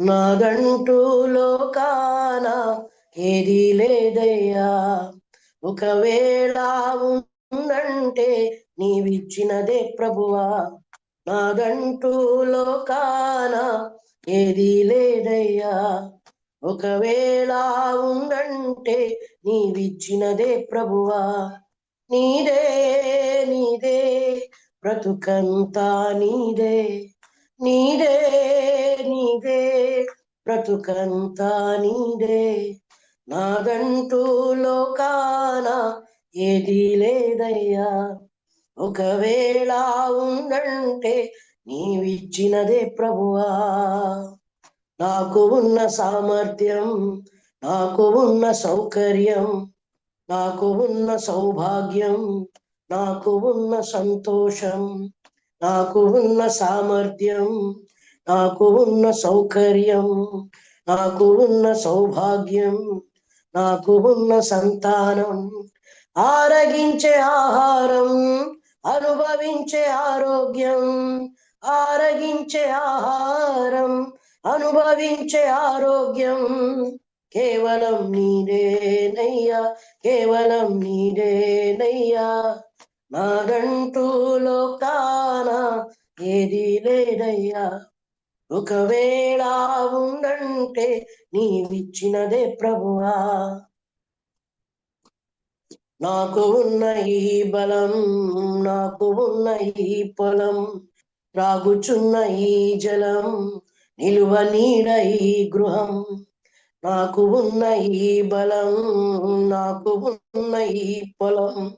నాదంటూ లోకాన ఏది లేదయ్యా. ఒకవేళ ఉందంటే నీవిచ్చినదే ప్రభువా. నాదంటూ లోకాన ఏది లేదయ్యా. ఒకవేళ ఉందంటే నీవిచ్చినదే ప్రభువా. నీదే నీదే బ్రతుకంతా నీదే. నీదే నీదే బ్రతుకంతా నీదే నాదంటూ లోకాన ఏది లేదయ్యా. ఒకవేళ ఉందంటే నీవిచ్చినదే ప్రభువా. నాకు ఉన్న సామర్థ్యం నాకు ఉన్న సౌకర్యం నాకు ఉన్న సౌభాగ్యం నాకు ఉన్న సంతోషం నాకు ఉన్న సామర్థ్యం నాకు ఉన్న సౌకర్యం నాకు ఉన్న సౌభాగ్యం నాకు ఉన్న సంతానం. ఆరగించే ఆహారం అనుభవించే ఆరోగ్యం. ఆరగించే ఆహారం అనుభవించే ఆరోగ్యం. కేవలం నీరేనయ్యా కేవలం నీరేనయ్యా. నాదంటూ లోకా ఏది లేదయ్యా. ఒకవేళ ఉందంటే నీవిచ్చినదే ప్రభువా. నాకు ఉన్న ఈ బలం నాకు ఉన్న ఈ పొలం రాగుచున్న ఈ జలం నిలువ నీడ ఈ గృహం. నాకు ఉన్న ఈ బలం నాకు ఉన్న ఈ పొలం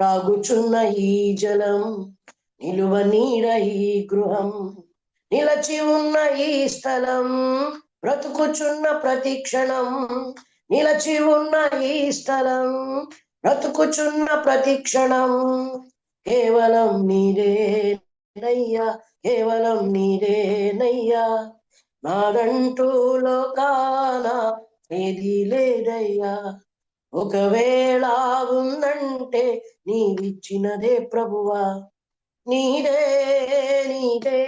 రాగుచున్న ఈ జలం నిలువ నీడ ఈ గృహం నిలచి ఉన్న ఈ స్థలం బ్రతుకుచున్న ప్రతి క్షణం నిలచి ఉన్న ఈ స్థలం బ్రతుకుచున్న ప్రతి క్షణం. కేవలం నీరేనయ్యా కేవలం నీరేనయ్యా. నాదంటూ లోకాన ఏది లేదయ్యా. ఒకవేళ ఉందంటే నీవిచ్చినదే ప్రభువా. నీదే నీదే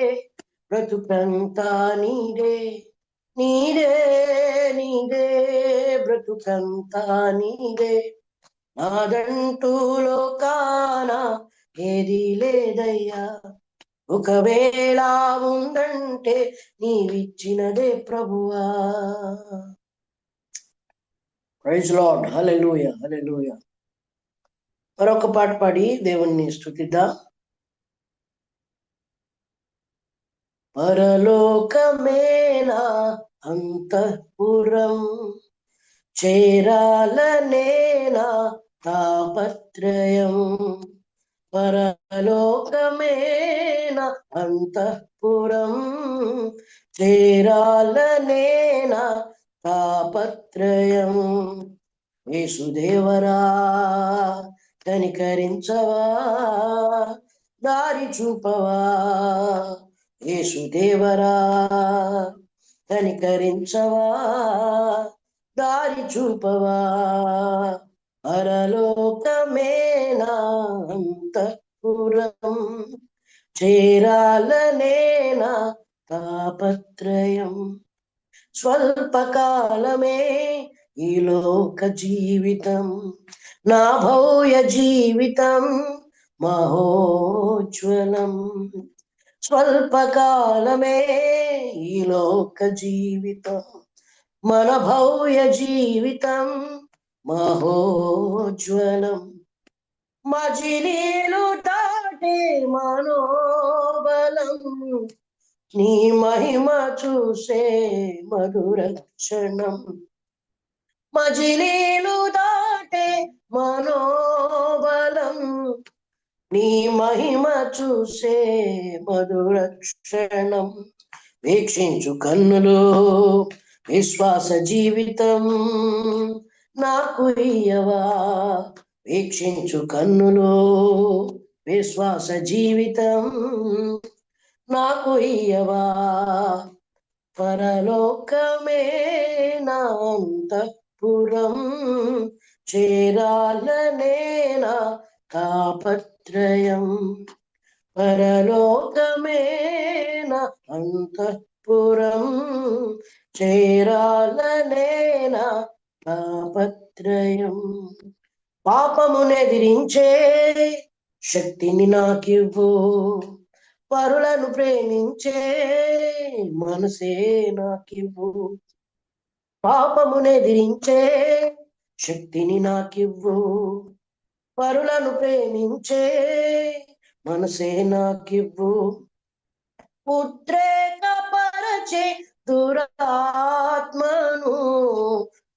బ్రతుకంతా నీదే నీదే నీదే బ్రతుకంతా నీదే నాదంటూ లోకాన ఏది లేదయ్యా. ఒకవేళ ఉందంటే నీవిచ్చినదే ప్రభువా. ప్రైజ్ లాడ్ హలెలూయ హలెలూయ మరొక పాట పాడి దేవుణ్ణి స్థుతిద్దాం పరలోకమేనా అంతఃపురం? చేరాలనేనా తాపత్రయం? పరలోకమేన అంతఃపురం? చేరాలనేన తాపత్రయం? యేసుదేవరా కనికరించవా? దారి చూపవా? యేసుదేవరా కనికరించవా దారి చూపవా పరలోకమేనా అంతఃపురం చేరాలనేనా తాపత్రయం? స్వల్పకాలమే ఈ లోక జీవితం నా భౌయ జీవితం మహోజ్వలం. స్వల్పకాలమే ఈ లోక జీవితం. మన భౌయ జీవితం మహోజ్వలం. మజిలీలు దాటే మనోబలం. నీ మహిమ చూసే మధురక్షణం. మజిలీ నీ మహిమ చూసే మధురక్షణం వీక్షించు కన్నులు విశ్వాస జీవితం నాకు ఇయ్యవా? వీక్షించు కన్నులు విశ్వాస జీవితం నాకు ఇయ్యవా? పరలోకమే నా అంతఃపురం చేరాలనేనా తాపత్రయం నా అంతఃపురం అంతఃపురం పాపత్రయం. తాపత్రయం పాపమునెదిరించే శక్తిని నాకివ్వు. పరులను ప్రేమించే మనసే నాకివ్వు. పాపమునెదిరించే శక్తిని నాకివ్వు. పరులను ప్రేమించే మనసే నాకివ్వు. ఉద్రేక పరచే దురాత్మను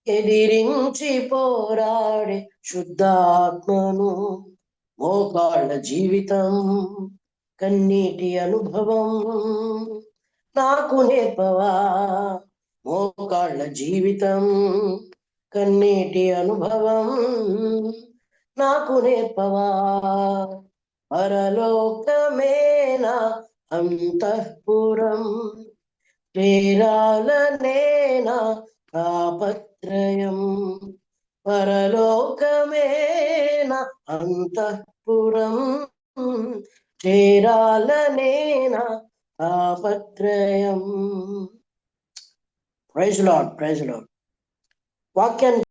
ఎదిరించి పోరాడే శుద్ధాత్మను మోకాళ్ళ జీవితం కన్నీటి అనుభవం నాకు నేర్పవా? మోకాళ్ళ జీవితం కన్నీటి అనుభవం నాకు నేర్పవా? పరలోకమేనా అంతఃపురం? ప్రేరాలనేనా తాపత్రయం పరలోకమేన అంతఃపురం? చేరాలనేనా తాపత్రయం ప్రైజ్ లాడ్ ప్రైజ్ లాడ్ వాక్యాన్ని